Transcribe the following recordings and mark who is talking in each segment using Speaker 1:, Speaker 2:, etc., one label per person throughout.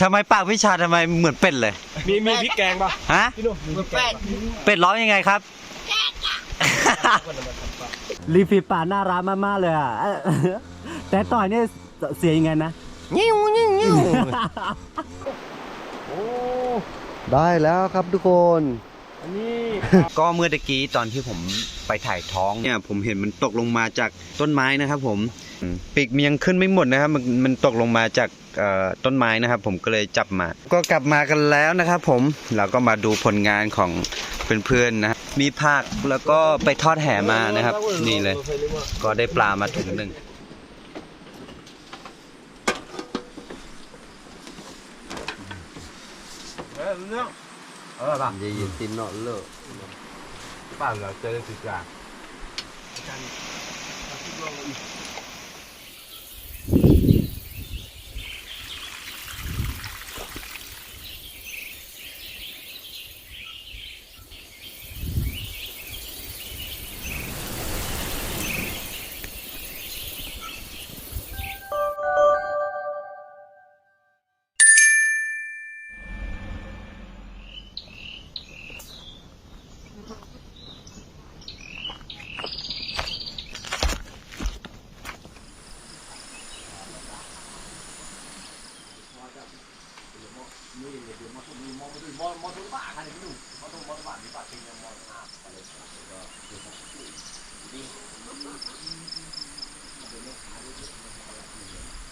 Speaker 1: ทำไมปากวิชาทำไมเหมือนเป็ดเลย
Speaker 2: มีมีพริกแกงป่ะ
Speaker 1: ฮะ
Speaker 2: พี่หนุ่มมีพริกแกงปะ
Speaker 1: เป็ดร้องยังไงครับ รีฟีป่าน่ารักมากๆเลยอะ แต่ต่อยเนี่ยเสียยังไงนะ
Speaker 2: ยิ้วยิ้วยิ้ว
Speaker 1: ได้แล้วครับทุกคน
Speaker 2: อันนี้
Speaker 1: ก็เมื่อตะกี้ตอนที่ผมไปถ่ายท้องเนี่ยผมเห็นมันตกลงมาจากต้นไม้นะครับผมอืมปีกมันยังขึ้นไม่หมดนะครับมันมันตกลงมาจากเอ่อ ต้นไม้นะครับ ผมก็เลยจับมา ก็กลับมากันแล้วนะครับ ผมเราก็มาดูผลงานของเพื่อนๆนะครับมีผักแล้วก็ไปทอดแห่มานะครับ นี่เลย ก็ได้ปลามาถุงหนึ่ง
Speaker 2: เออเรื่อง
Speaker 1: เออป่ะ
Speaker 3: Vậy vậy tin nó lỡ Bảo là chơi thịt gà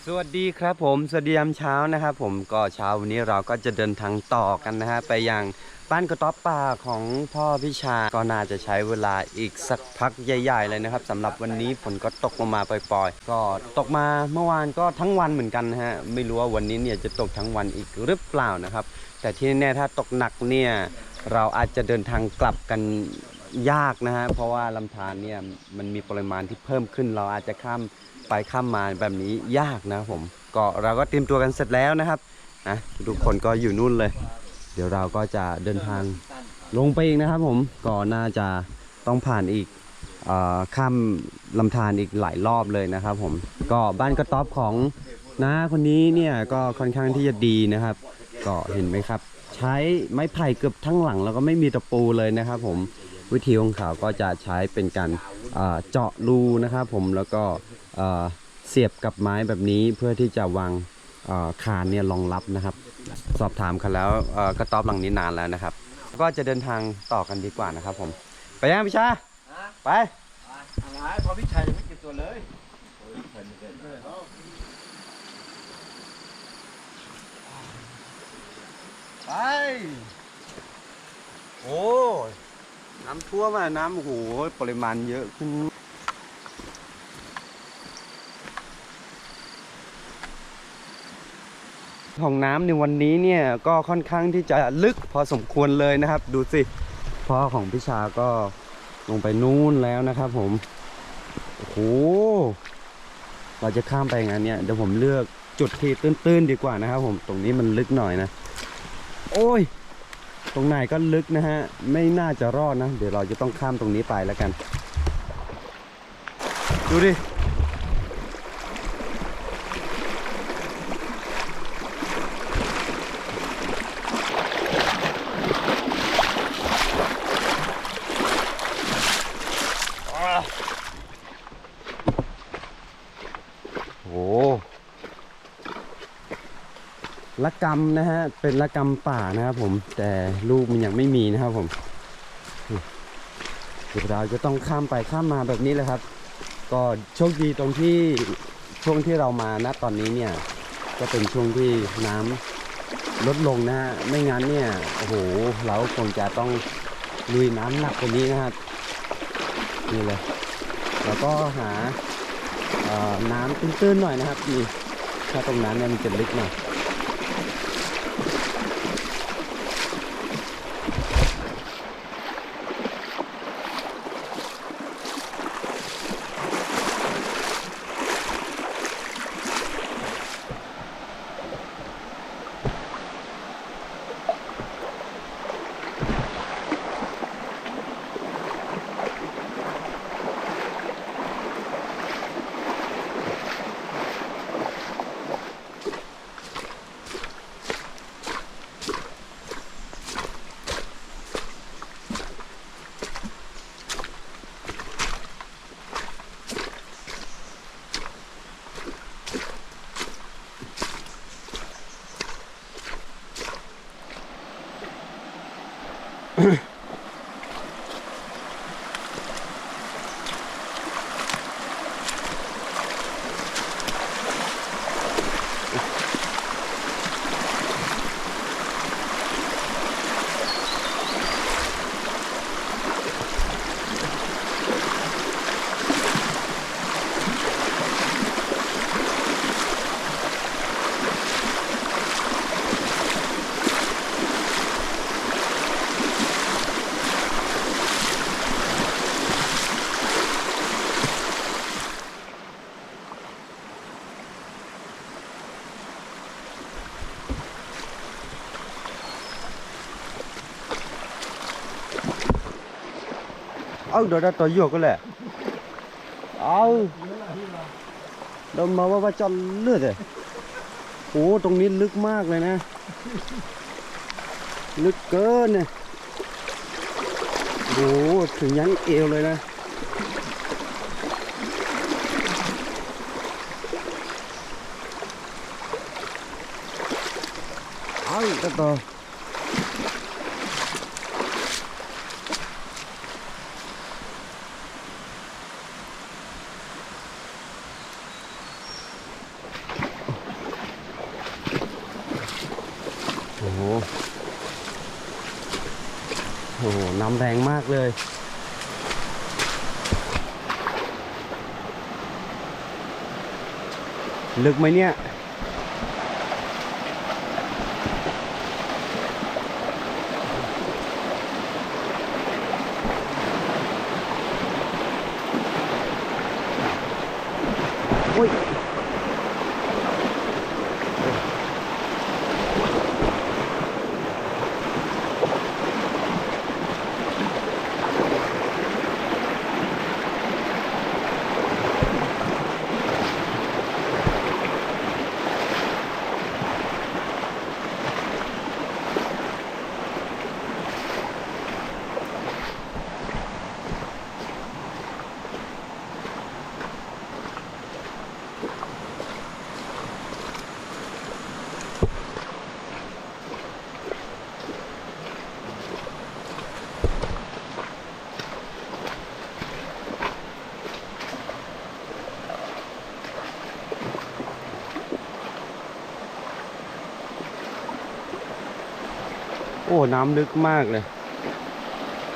Speaker 1: สวัสดีครับผมสวัสดียามเช้านะครับผมก็เช้าวันนี้เราก็จะเดินทางต่อกันนะฮะไปยังบ้านกระต๊อบป่าของพ่อพิชาก็น่าจะใช้เวลาอีกสักพักใหญ่ๆเลยนะครับสำหรับวันนี้ฝนก็ตกลงมาปล่อยๆ ก็ตกมาเมื่อวานก็ทั้งวันเหมือนกันนะฮะไม่รู้ว่าวันนี้เนี่ยจะตกทั้งวันอีกหรือเปล่านะครับ แต่ที่แน่ๆถ้าตกหนักเนี่ยเราอาจจะเดินทางกลับกันยากนะฮะเพราะว่าลำธารเนี่ยมันมีปริมาณที่เพิ่มขึ้นเราอาจจะข้าม ไปข้ามมาแบบนี้ยากนะผม ก็เราก็เตรียมตัวกันเสร็จแล้วนะครับนะทุกคนก็อยู่นู่นเลย เดี๋ยวเราก็จะเดินทางลงไปอีกนะครับผมก็น่าจะต้องผ่านอีกอข้ามลำธารอีกหลายรอบเลยนะครับผมก็บ้านกระต๊อบของน้าคนนี้เนี่ยก็ค่อนข้างที่จะดีนะครับ ก็เห็นไหมครับ ใช้ไม้ไผ่เกือบทั้งหลังแล้วก็ไม่มีตะปูเลยนะครับ ผมวิธีของเขาก็จะใช้เป็นการเจาะรูนะครับ ผมแล้วก็ เอ่อเสียบกับไม้แบบนี้เพื่อที่จะวางเอ่อคานเนี่ยรองรับนะครับ สอบถามกันแล้วเอ่อกระต๊อบหลังนี้นานแล้วนะครับ ก็จะเดินทางต่อกันดีกว่านะครับ ผม ไปยังพิชาไป
Speaker 2: อะไรพอพี่ชายยังไม่เก็บตัวเลย
Speaker 1: ไปโอ้ยน้ำท่วมอะน้ำโอ้โหปริมาณเยอะขึ้น ของน้ำในวันนี้เนี่ยก็ค่อนข้างที่จะลึกพอสมควรเลยนะครับ ดูสิพ่อของพิชาก็ลงไปนู่นแล้วนะครับ ผมโอ้โหเราจะข้ามไปงานเนี่ยเดี๋ยวผมเลือกจุดที่ตื้นๆดีกว่านะครับ ผมตรงนี้มันลึกหน่อยนะ โอ้ย ตรงไหนก็ลึกนะฮะ ไม่น่าจะรอดนะ เดี๋ยวเราจะต้องข้ามตรงนี้ไปแล้วกัน ดูดิ โอ้ละ กรรมนะฮะ เป็นละกรรมป่านะครับผม แต่ลูกมันยังไม่มีนะครับผมเดี๋ยวเราจะต้องข้ามไปข้ามมาแบบนี้เลยครับ ก็โชคดีตรงที่ช่วงที่เรามาณตอนนี้เนี่ย ก็เป็นช่วงที่น้ำลดลงนะฮะ ไม่งั้นเนี่ยโอ้โหเราคงจะต้องลุยน้ำหนักกว่านี้นะครับนี่เลย แล้วก็หาเอ่อน้ำตื้นๆหน่อยนะครับนี่ถ้าตรงนั้นเนี่ยมันจะลึกหน่อย เอาเดี๋ยวได้ตัวหยกก็แหละเอาเดินมาว่าว่าจอนเลือดเลยโอ้ตรงนี้ลึกมากเลยนะ ลึกเกินเนี่ยโอ้ถึงยันเอวเลยนะเอาต่อ โอ้โห โอ้โห น้ำแรงมากเลย ลึกไหมเนี่ย โอ้น้ำลึกมากเลย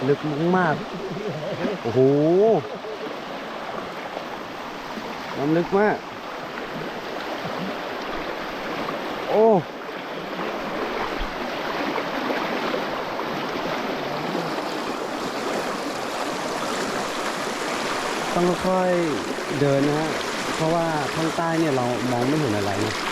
Speaker 1: ลึกมากโอ้โหน้ำลึกมาก โอ้ต้องค่อยเดินนะฮะเพราะว่าข้างใต้เนี่ยเรามองไม่เห็นอะไรนะ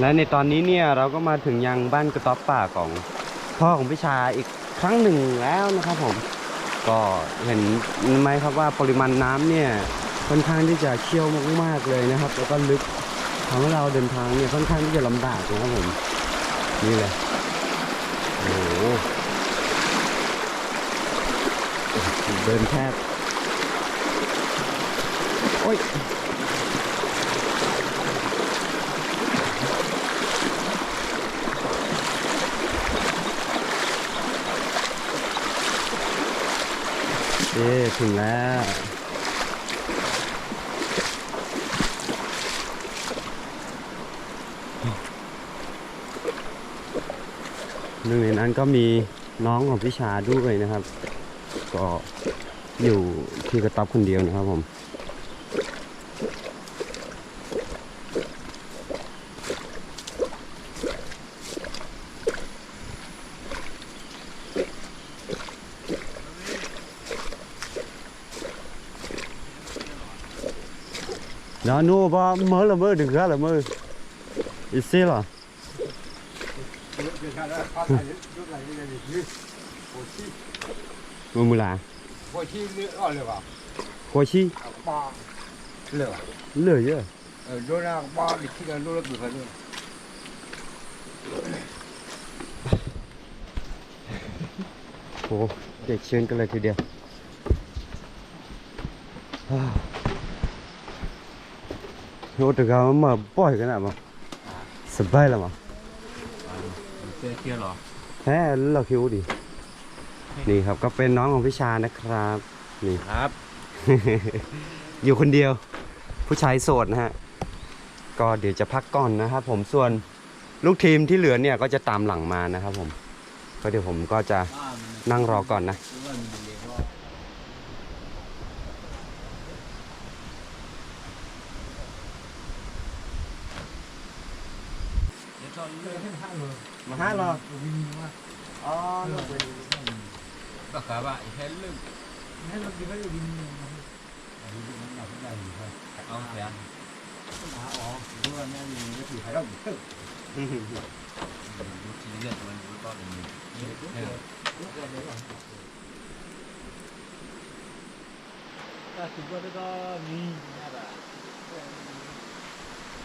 Speaker 1: และในตอนนี้เนี่ยเราก็มาถึงยังบ้านกระต๊อบป่าของพ่อของพิชาอีกครั้งหนึ่งแล้วนะครับผม ก็เห็นไหมครับว่าปริมาณน้ำเนี่ยค่อนข้างที่จะเชี่ยวมากๆเลยนะครับ แล้วก็ลึกทำให้เราเดินทางเนี่ยค่อนข้างที่จะลำบากนะครับผมนี่เลยโอ้โหเดินแทบโอ้ย เอ๊ถึงแล้วหนึ่งในนั้นก็มีน้องของพิชาด้วยนะครับ ก็อยู่ที่กระต๊อบคนเดียวนะครับผม Đó nu ba mơ là mơ đừng ra là mơ. Ít xí là. มือมือลา
Speaker 2: พอที่เลือดอ่อนเลยว่ะ
Speaker 1: หัวชี
Speaker 2: ปลา เหลือ
Speaker 1: เหลือเยอะ
Speaker 2: เออโดนอะปลาดิที่กันโดนแล้วดูกันด้วย
Speaker 1: โหเด็กเชิญกันเลยทีเดียวฮ่าโหแต่ก็มาปล่อยกันอะมั้งสบายแล้วมั้ง
Speaker 3: เจ๊เคียร์หรอ
Speaker 1: แฮ่เราคิวดีนี่ครับก็เป็นน้องของพี่ชานะครับ นี่
Speaker 3: ครับ
Speaker 1: อยู่คนเดียว ผู้ชายโสดนะฮะ ก็เดี๋ยวจะพักก่อนนะครับผมส่วนลูกทีมที่เหลือเนี่ยก็จะตามหลังมานะครับผม ก็เดี๋ยวผมก็จะนั่งรอก่อนนะ với pin là cũng đầy thôi. Ông phải
Speaker 3: ăn. Đá ó vừa nha mình nó chỉ phải đồng chứ chỉ nhận mình với con mình. Lúc ra đấy rồi. Ta chỉ có đó mì nha bà.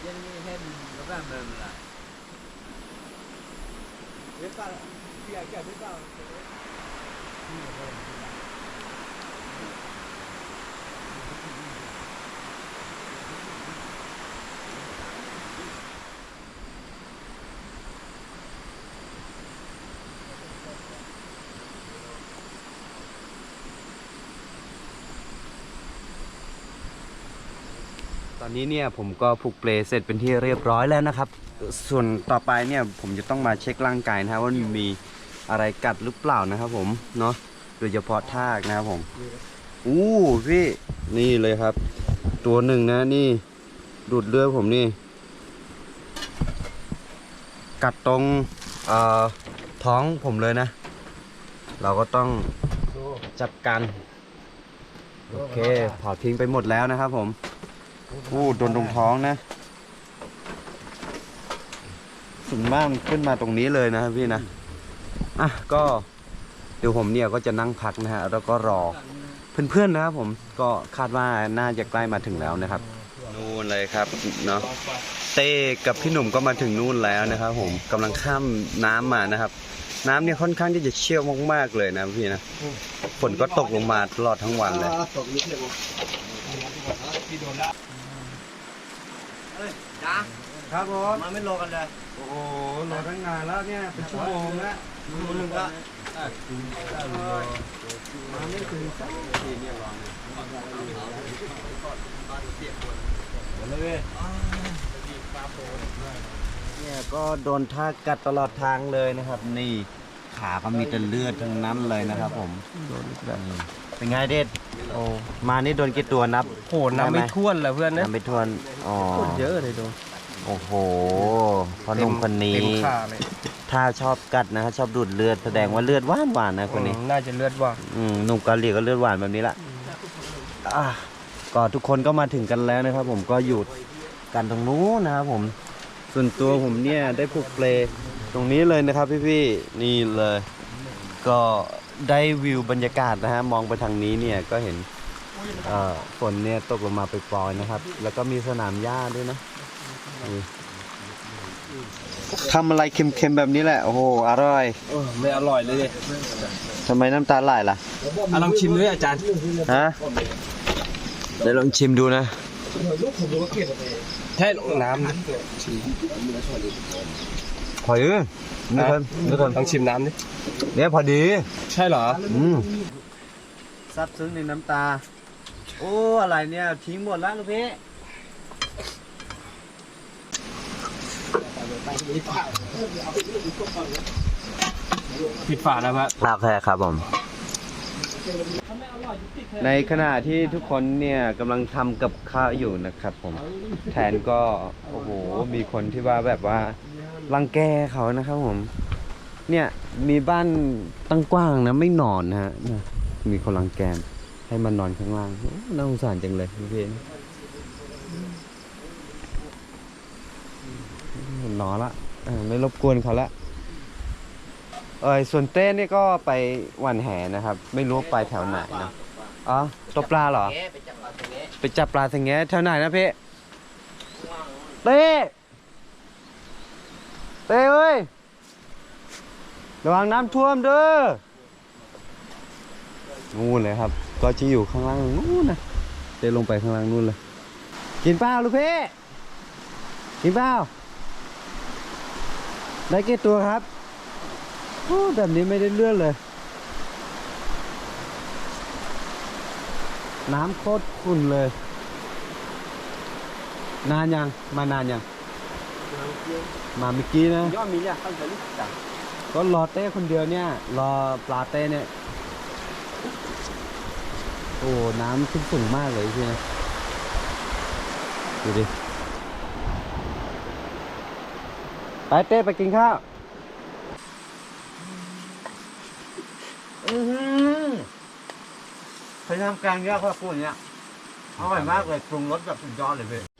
Speaker 3: Dân
Speaker 1: hem nó ra mềm là. Biết ta kia kia biết ta อนนี้เนี่ยผมก็ผูกเปลเสร็จเป็นที่เรียบร้อยแล้วนะครับ ส่วนต่อไปเนี่ยผมจะต้องมาเช็คร่างกายนะครับว่ามีอะไรกัดหรือเปล่านะครับ ผมเนาะโดยเฉพาะทากนะครับผมอู้พี่นี่เลยครับ ตัวหนึ่งนะนี่ดูดเลือดผมนี่ กัดตรงท้องผมเลยนะ เราก็ต้องจัดการโอเคเผาทิ้งไปหมดแล้วนะครับผม อู้โดนตรงท้องนะส่วนมากมันขึ้นมาตรงนี้เลยนะครับพี่นะอะก็เดี๋ยวผมเนี่ยก็จะนั่งพักนะฮะแล้วก็รอเพื่อนๆนะครับผมก็คาดว่าน่าจะใกล้มาถึงแล้วนะครับ นู่นเลยครับเนาะเต้กับพี่หนุ่มก็มาถึงนู่นแล้วนะครับ ผมกำลังข้ามน้ำมานะครับ น้ำเนี่ยค่อนข้างที่จะเชี่ยวมากๆเลยนะพี่นะฝนก็ตกลงมาตลอดทั้งวันเลย ครับผม
Speaker 2: มาไม่รอกันเลย
Speaker 1: โอ้โหรอตั้งนานแล้วเนี่ยเป็นชั่วโมงแล้ว
Speaker 2: คนหนึ่งก็
Speaker 1: มาไม่ถึงสักทีเนี่ยรอเนี่ยเนี่ยก็โดนท่ากัดตลอดทางเลยนะครับ นี่ขาก็มีแต่เลือดทั้งนั้นเลยนะครับผมนี่ เป็นไงเด็ดโอ้มานี่โดนกี่ตัวนับ
Speaker 2: โหน้ำไม่ท่วนเลยเพื่อนนะ
Speaker 1: นับไม่ทวนอ๋อ
Speaker 2: เยอะเลยโดน
Speaker 1: โอ้โหพอหนุ่มคนนี้
Speaker 2: เต็มขาเลย
Speaker 1: ถ้าชอบกัดนะชอบดูดเลือดแสดงว่าเลือดหวานหวานๆนะคนนี้
Speaker 2: น่าจะเลือดว่า
Speaker 1: อืมหนุ่มเกาหลีก็เลือดหวานแบบนี้แหละอะก็ทุกคนก็มาถึงกันแล้วนะครับ ผมก็หยุดกันตรงนู้นนะครับผม ส่วนตัวผมเนี่ยได้ผูกเปลตรงนี้เลยนะครับพี่ๆนี่เลย ก็ ได้วิวบรรยากาศนะฮะมองไปทางนี้เนี่ยก็เห็นเอ่อฝนเนี่ยตกลงมาไปปลอยๆนะครับ แล้วก็มีสนามหญ้าด้วยนะนี่ทำอะไรเค็มๆแบบนี้แหละ โอ้โห อร่อย
Speaker 2: ไม่อร่อยเลย
Speaker 1: ทำไมน้ำตาไหลล่ะ
Speaker 2: อะลองชิมด้วยอาจารย์
Speaker 1: ฮะ เดี๋ยวลองชิมดูนะ
Speaker 2: แค่น้ำ
Speaker 1: พอ ดีนี่คนนี่คน
Speaker 2: ลองชิมน้ำดิ
Speaker 1: เนี่ยพอดี
Speaker 2: ใช่เหรอ
Speaker 1: อืมซับซึ้งในน้ำตา โอ้ อะไรเนี่ยทิ้งหมดแล้วลูกพี่
Speaker 2: ปิดฝาแล้วครับ
Speaker 1: โอเคครับผม ในขณะที่ทุกคนเนี่ยกำลังทำกับข้าวอยู่นะครับผม แทนก็ โอ้โห มีคนที่ว่าแบบว่า รังแกเขานะครับผม เนี่ยมีบ้านตั้งกว้างนะไม่นอนนะฮะมีคนรังแกให้มันนอนข้างล่างน่าสงสารจังเลยพี่เพนนอนละไม่รบกวนเขาละเออส่วนเต้นี่ก็ไปหวันแหนะครับ ไม่รู้ไปแถวไหนนะอ๋อตกปลาเหรอ ไปจับปลาสังแงแถวไหนนะพี่เต้ เต้เอ้ยระวังน้ำท่วมเด้อนู่นเลยครับ ก็จะอยู่ข้างล่างนู่นนะเต้ลงไปข้างล่างนู่นเลย กินเปล่าลูกพี่กินเปล่าได้กี่ตัวครับโอ้แบบนี้ไม่ได้เลื่อนเลย น้ำโคตรขุ่นเลย นานยัง มานานยัง มาเมื่อกี้นะ
Speaker 2: ย่อมีเนี่ยตั้งแต่ลูกจัง
Speaker 1: ก็รอเต้คนเดียวเนี่ย รอปลาเต้เนี่ย โอ้ น้ำขึ้นสูงมากเลยพี่นะดูดิ ไปเต้ไปกินข้าว
Speaker 2: เคยทำแกงเยอะครับพวกเนี้ยอร่อยมากเลยปรุงรสแบบสุดยอดเลยพี่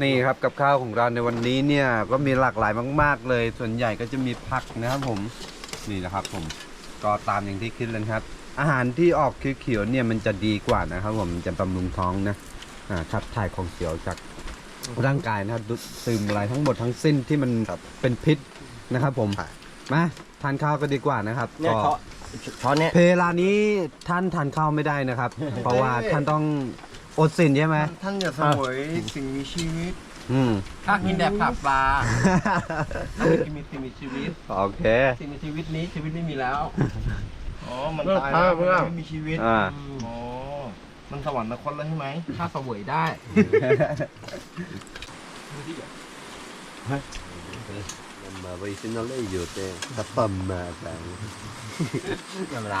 Speaker 1: นี่ครับกับข้าวของเราในวันนี้เนี่ยก็มีหลากหลายมาก ๆ เลย ส่วนใหญ่ก็จะมีผักนะครับผมนี่นะครับผมก็ตามอย่างที่คิดเลยครับ อาหารที่ออกเขียวๆเนี่ยมันจะดีกว่านะครับผมมันจะบำรุงท้องนะอ่าขับถ่ายของเขียวจากร่างกายนะครับดูดซึมอะไรทั้งหมดทั้งสิ้นที่มันเป็นพิษนะครับผมมาทานข้าวก็ดีกว่านะครับ
Speaker 2: เนี่ย
Speaker 1: ก็
Speaker 2: ช้อนเนี้ย
Speaker 1: เพลานี้ท่านทานข้าวไม่ได้นะครับ เพราะว่าท่านต้อง อดสินใช่ไหม
Speaker 2: ท่านอย่าเสวยสิ่งมีชีวิต
Speaker 1: อืม
Speaker 3: ถ้ากินแต่ผักปลา
Speaker 2: ท่านไม่กินมีสิ่งมีชีวิต
Speaker 1: โอเค
Speaker 3: สิ่งมีชีวิตนี้ชีวิตไม่มีแล้ว
Speaker 2: อ๋อมัน
Speaker 3: เลิก
Speaker 2: ตาย
Speaker 3: พา
Speaker 2: แล้ว
Speaker 3: เพื่อน
Speaker 2: มันไม่มีชีวิต
Speaker 1: อ่า
Speaker 2: อ๋อมันสวรรคตแล้วใช่ไหม
Speaker 3: ถ้าเสวยได้
Speaker 1: Ma voi se non lei io te sta spammata.
Speaker 3: ธรรมดา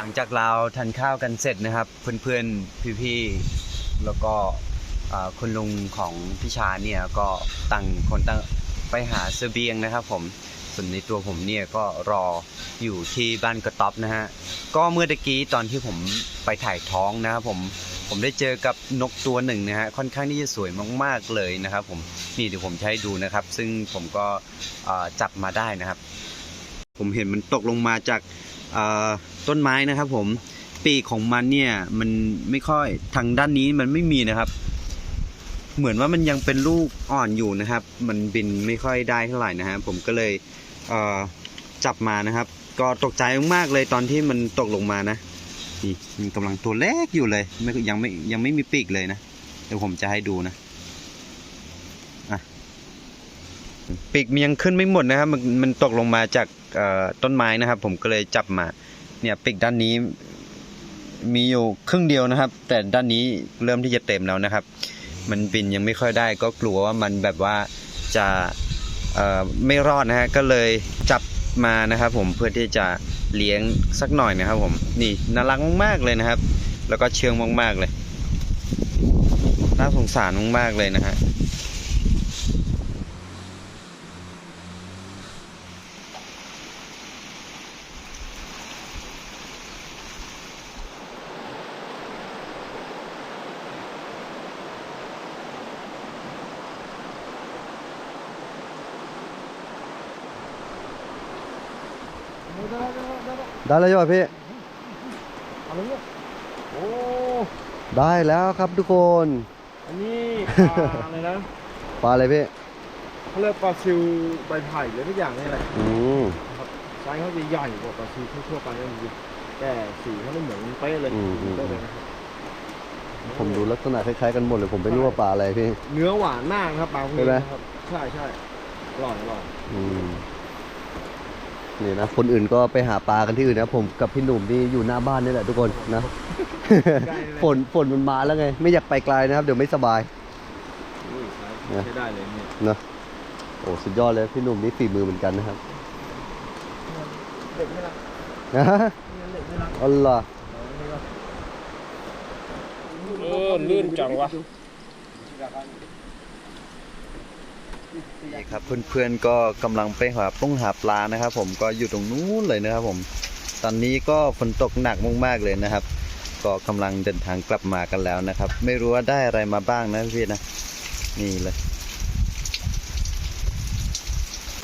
Speaker 1: ลังจากเราทานข้าวกันเสร็จนะครับ เพื่อนๆพี่ๆแล้วก็คุณลุงของพี่ชาเนี่ยก็ต่างคนต่างไปหาเสบียงนะครับ ผมส่วนในตัวผมเนี่ยก็รออยู่ที่บ้านกระต๊อบนะฮะก็เมื่อตะกี้ตอนที่ผมไปถ่ายท้องนะครับผมผมได้เจอกับนกตัวหนึ่งนะฮะค่อนข้างที่จะสวยมากๆเลยนะครับ ผมนี่เดี๋ยวผมให้ดูนะครับ ซึ่งผมก็จับมาได้นะครับ ผมเห็นมันตกลงมาจากอ ต้นไม้นะครับ ผมปีกของมันเนี่ย มันไม่ค่อยทางด้านนี้มันไม่มีนะครับ เหมือนว่ามันยังเป็นลูกอ่อนอยู่นะครับ มันบินไม่ค่อยได้เท่าไหร่นะฮะผมก็เลยเจับมานะครับ ก็ตกใจมากๆเลยตอนที่มันตกลงมานะนี่มันกำลังตัวเล็กอยู่เลยไม่ยังไม่ยังไม่มีปีกเลยนะเดี๋ยวผมจะให้ดูนะปีกมันยังขึ้นไม่หมดนะครับ มันมันตกลงมาจากต้นไม้นะครับ ผมก็เลยจับมา เนี่ยปีกด้านนี้มีอยู่ครึ่งเดียวนะครับ แต่ด้านนี้เริ่มที่จะเต็มแล้วนะครับ มันบินยังไม่ค่อยได้ก็กลัวว่ามันแบบว่าจะไม่รอดนะฮะก็เลยจับมานะครับผมเพื่อที่จะเลี้ยงสักหน่อยนะครับผมนี่น่ารักมากๆเลยนะครับ แล้วก็เชื่องมากๆเลย น่าสงสารมากๆเลยนะฮะ ได้แล้วใช่ป่ะพี่
Speaker 3: อะไรเนี่ยโอ้
Speaker 1: ได้แล้วครับทุกคน
Speaker 3: อันนี้ปลาอะไรนะ
Speaker 1: ปลาอะไรพี่
Speaker 3: เขาเรียกปลาซิวใบไผ่หรือทุกอย่างนี่แหละ
Speaker 1: อืม
Speaker 3: ไซส์เขาจะใหญ่กว่าปลาซิวทั่วๆไปนั่นเองแต่สีเขาไม่เหมือนเป๊ะเลย
Speaker 1: อืมอืม
Speaker 3: เป๊ะเลยนะครับ
Speaker 1: ผมดูลักษณะคล้ายๆกันหมดเลยผมไม่รู้ว่าปลาอะไรพี่
Speaker 3: เนื้อหวานมากนะครับปลาพวก
Speaker 1: ใช่
Speaker 3: นี้
Speaker 1: ไหม
Speaker 3: นะครับ ใช่ใช่อร่อยอร่อย
Speaker 1: อืม นี่นะ คนอื่นก็ไปหาปลากันที่อื่นนะ ผมกับพี่หนุ่มนี่อยู่หน้าบ้านนี่แหละทุกคนนะ ฝนฝนมันมาแล้วไง ไม่อยากไปไกลนะครับ เดี๋ยวไม่สบาย
Speaker 3: นี่ไซส์
Speaker 1: นะ
Speaker 3: ใช้ได้เลยเนี่ย
Speaker 1: เนอะโอ้สุดยอดเลยพี่หนุ่มนี่ฝีมือเหมือนกันนะครับ
Speaker 3: เด็กไม่รัก
Speaker 1: นะ
Speaker 3: เด็กไม่รัก
Speaker 1: อ๋อเหรอ
Speaker 3: เออลื่นจังวะ
Speaker 1: นี่ครับเพื่อนๆก็กำลังไปหาปุ้งหาปลานะครับ ผมก็อยู่ตรงนู้นเลยนะครับ ผม ตอนนี้ก็ฝนตกหนักมากๆเลยนะครับ ก็กำลังเดินทางกลับมากันแล้วนะครับ ไม่รู้ว่าได้อะไรมาบ้างนะพี่นะนี่เลย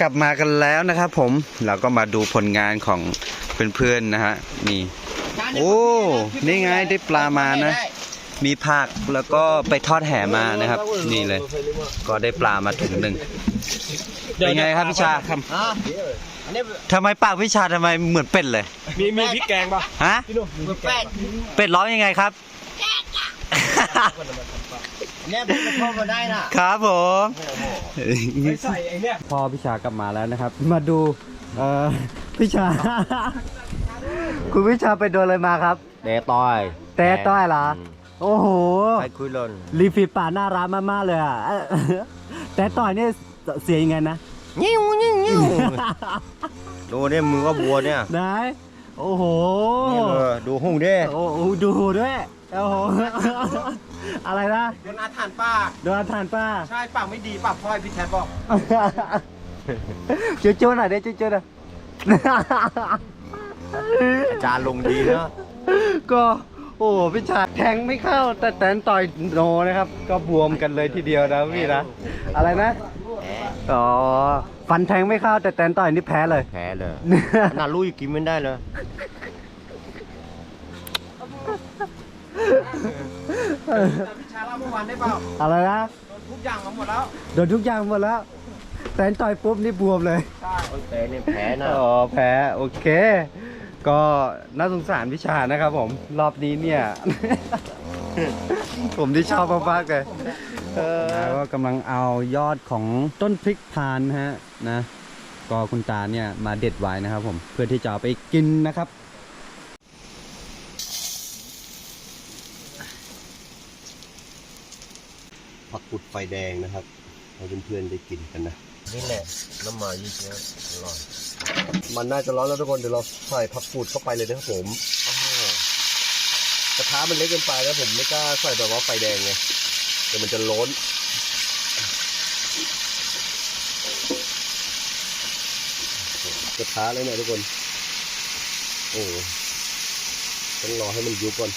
Speaker 1: กลับมากันแล้วนะครับ ผมเราก็มาดูผลงานของเพื่อนๆนะฮะนี่ โอ้นี่ไงได้ปลามานะ มีผักแล้วก็ไปทอดแห่มานะครับ นี่เลย ก็ได้ปลามาถุงหนึ่งเป็นไงครับพี่ชา
Speaker 2: อะอันนี้
Speaker 1: ทำไมปากพี่ชาทำไมเหมือนเป็ดเลย
Speaker 3: มีมีพริกแกงปะ
Speaker 1: ฮะ
Speaker 3: พี่หนุ่มมีพริกแก
Speaker 2: แป้
Speaker 3: ง
Speaker 2: ง
Speaker 1: เป็ดร้องยังไงครับ
Speaker 2: เนี่ยผมจะเข้ามาได้น่ะ
Speaker 1: ครับผม
Speaker 3: ไม่ใส่ไอ้เนี่ย
Speaker 1: พ่อพี่ชากลับมาแล้วนะครับ มาดูเอ่อพี่ชา คุณพี่ชาไปโดนอะไรมาครับ
Speaker 2: เตะต้อย
Speaker 1: แต่ต้อยเหรอ โอ้โห
Speaker 2: ไปคุยลน
Speaker 1: รีฟีป่าน่ารักมากๆเลยอะแต่ต่อยเนี่ยเสียยังไงนะ
Speaker 2: ยิ้วยิ้วยิ้วดูเนี่ยมือก็บัวเนี่ย
Speaker 1: ไหนโอ้โห
Speaker 2: นี่เลยดูหุ่งดิ
Speaker 1: โอ้โหดูด้วยโอ้โห อะไรนะ
Speaker 2: โดนอาถรรพ์ป้า
Speaker 1: โดนทานป้า
Speaker 2: ใช่ปากไม่ดีปากพ่อยพี่แทนบอก
Speaker 1: จุ๊จุ๊หน่อยดิจุ๊จุ๊หน่อย
Speaker 2: อาจารย์ลงดีนะ
Speaker 1: ก็ โอ้โหพี่ชายแทงไม่เข้า แต่แตนต่อยโนนะครับ ก็บวมกันเลยทีเดียวนะพี่นะ อะไรนะ อ๋อ ฟันแทงไม่เข้า แต่แตนต่อยนี่แพ้เลย
Speaker 2: แพ้เลยน่ารู้อยู่กินไม่ได้เลยพี่ชาเล่าเมื่อวานได้เปล่า
Speaker 1: อะไรนะ
Speaker 2: โดนทุกอย่างมาหมดแล้ว
Speaker 1: โดนทุกอย่างหมดแล้ว แตนต่อยปุ๊บนี่บวมเลย
Speaker 2: ใช่แต่เนี่ยแพ้นะ
Speaker 1: อ๋อ แพ้ โอเค ก็น่าสงสารพิชานะครับผม รอบนี้เนี่ย ผมที่ชอบมากๆเลยแล้วก็กำลังเอายอดของต้นพริกทานนะฮะนะ ก็คุณตาเนี่ยมาเด็ดไว้นะครับผม เพื่อที่จะเอาไปกินนะครับผักกุดไฟแดงนะครับให้เพื่อนๆได้กินกันนะ
Speaker 2: นี่แหละน้ำมันเยอะๆอร่อย
Speaker 1: มันน่าจะร้อนแล้วทุกคนเดี๋ยวเราใส่ผักกูดเข้าไปเลยนะครับผมกระทะมันเล็กเกินไปแล้วผมไม่กล้าใส่แบบว่าไฟแดงไงเดี๋ยวมันจะร้อนกระทะเลยเนี่ยทุกคน โอ้ต้องรอให้มันยุบก่อน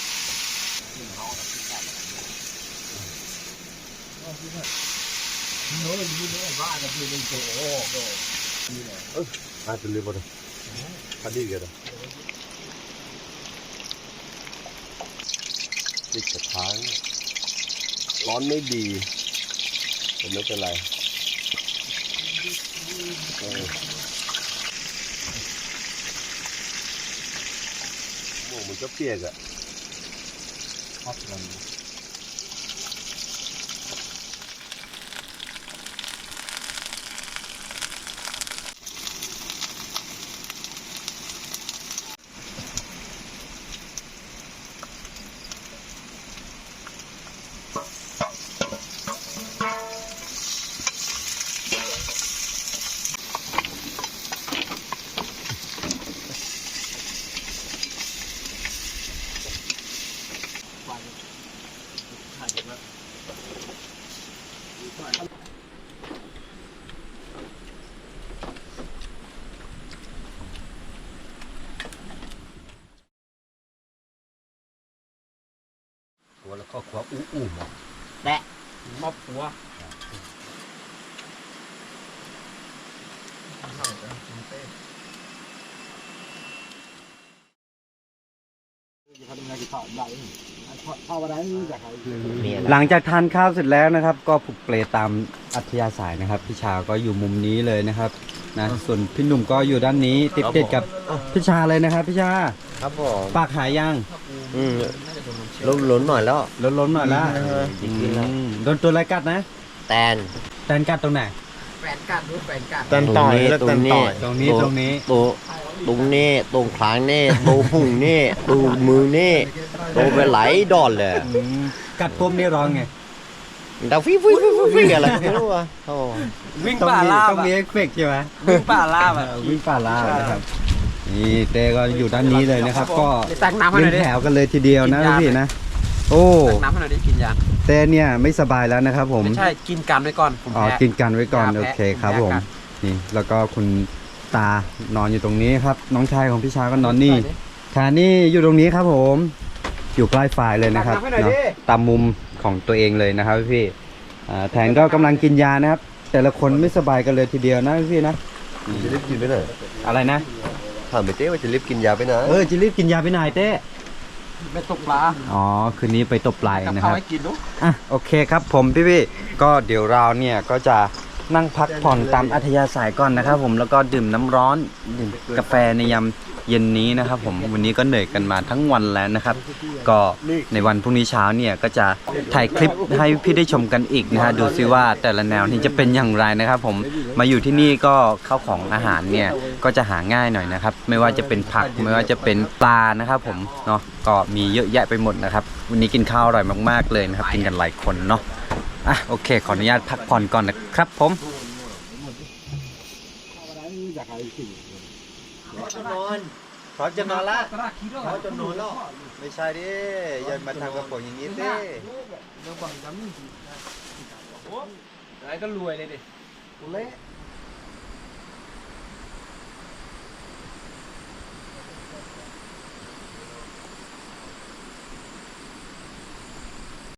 Speaker 1: อาจจะลืมไปเลยพอ ดีกันเลยติดกระทะร้อนไม่ดีแต่ไม่เป็นไรเออหมวกมันก็เปียกอะหัว แล้อู้อู้มา
Speaker 3: มอบหัว
Speaker 1: หลังจากทานข้าวเสร็จแล้วนะครับ ก็ผูกเปลตามอัธยาศัยนะครับ พี่ชาก็อยู่มุมนี้เลยนะครับนะส่วนพี่หนุ่มก็อยู่ด้านนี้ติดติดๆกับพี่ชาเลยนะครับพี่ชา
Speaker 4: ครับผม
Speaker 1: ปากหายยัง
Speaker 4: อืมล้นล้นหน่อยแล้ว
Speaker 1: ลดล้นหน่อยละ
Speaker 4: เออจริงๆแล้ว
Speaker 1: อืมโดนตัวอะไรกัดนะ
Speaker 4: แตน
Speaker 1: แตนกัดตรงไหน
Speaker 3: ตันต่อยแล้วตันต่อย
Speaker 1: ตรงนี้ตรงนี้
Speaker 4: ตัวตรงนี้ตรงคลางนี่ตรงหุ่งนี่ตรงมือนี่ตรงไปไหลายดอนเลย
Speaker 1: อืมกัดปุ๊บนี่ร้องไง
Speaker 4: ดังฟิวฟิวฟิวฟิวฟิวอะไรไม่รู้อะโอ้
Speaker 5: วิ่ง
Speaker 1: ต้อง
Speaker 5: ป่า
Speaker 1: มี
Speaker 5: ลาบ
Speaker 1: ต้องมี
Speaker 5: อะ
Speaker 1: เอฟเฟกต์ใช่ไหม
Speaker 5: วิ่งป่าลาบอะ
Speaker 1: เออวิ่งป่าล่านะครับนี่เต้ก็อยู่ด้านนี้เลยนะครับ ก็
Speaker 5: ตักน้ำให้ห
Speaker 1: เล่
Speaker 5: น่อนยดิ
Speaker 1: แถวกันเลยทีเดียวนะ
Speaker 5: กินยา
Speaker 1: พี่นะ โอ้
Speaker 5: ตักน้ำให้หน่อยดิกินยา
Speaker 1: เต้เนี่ยไม่สบายแล้วนะครับ ผม
Speaker 5: ไม่ใช่กินกันไว้ก่อนผม
Speaker 1: อ๋อ
Speaker 5: แพ้
Speaker 1: กินกันไว้ก่อน
Speaker 5: ยาแพ้
Speaker 1: โอเคครับ
Speaker 5: ยา
Speaker 1: ผม
Speaker 5: กัด
Speaker 1: นี่แล้วก็คุณตานอนอยู่ตรงนี้ครับ น้องชายของพี่ชาก็นอนนี่ชานี่อยู่ตรงนี้ครับผม อยู่ใกล้ฝ่ายเลยนะครับ
Speaker 5: ตักน้ำให้หน่อยดิ
Speaker 1: เนาะตามมุม ของตัวเองเลยนะครับพี่อ่าแทนก็กำลังกินยานะครับ แต่ละคนไม่สบายกันเลยทีเดียวนะพี่นะ
Speaker 4: จะรีบกินไปไหน
Speaker 1: อะไรนะ
Speaker 4: ถามไปเต้ว่าจะรีบกินยาไปไหน
Speaker 1: เออจะรีบกินยาไปไหนเต้
Speaker 5: ไปตกปลา
Speaker 1: อ๋อ คืนนี้ไปตบปลาย
Speaker 5: กับ
Speaker 1: นะค
Speaker 5: ข้าว
Speaker 1: รับ
Speaker 5: ให้กินดู
Speaker 1: อะโอเคครับผมพี่พี่ๆก็เดี๋ยวเราเนี่ยก็จะ นั่งพักผ่อนตามอัธยาศัยก่อนนะครับ ผมแล้วก็ดื่มน้ำร้อนดื่มกาแฟในยามเย็นนี้นะครับ ผมวันนี้ก็เหนื่อยกันมาทั้งวันแล้วนะครับ ก็ในวันพรุ่งนี้เช้าเนี่ยก็จะถ่ายคลิปให้พี่ได้ชมกันอีกนะฮะดูซิว่าแต่ละแนวนี้จะเป็นอย่างไรนะครับ ผมมาอยู่ที่นี่ก็ข้าวของอาหารเนี่ยก็จะหาง่ายหน่อยนะครับ ไม่ว่าจะเป็นผักไม่ว่าจะเป็นปลานะครับผมเนาะก็มีเยอะแยะไปหมดนะครับ วันนี้กินข้าวอร่อยมาก ๆเลยนะครับกินกันหลายคนเนาะ อะโอเค ขออนุญาตพักผ่อนก่อนนะครับผมพร้อมจะนอนละเขาจะนอนแล้วไม่ใช่ดิอย่ามาทำกับผมอย่างนี้สิ
Speaker 5: ไหนก็รวยเลยดิ
Speaker 1: เละ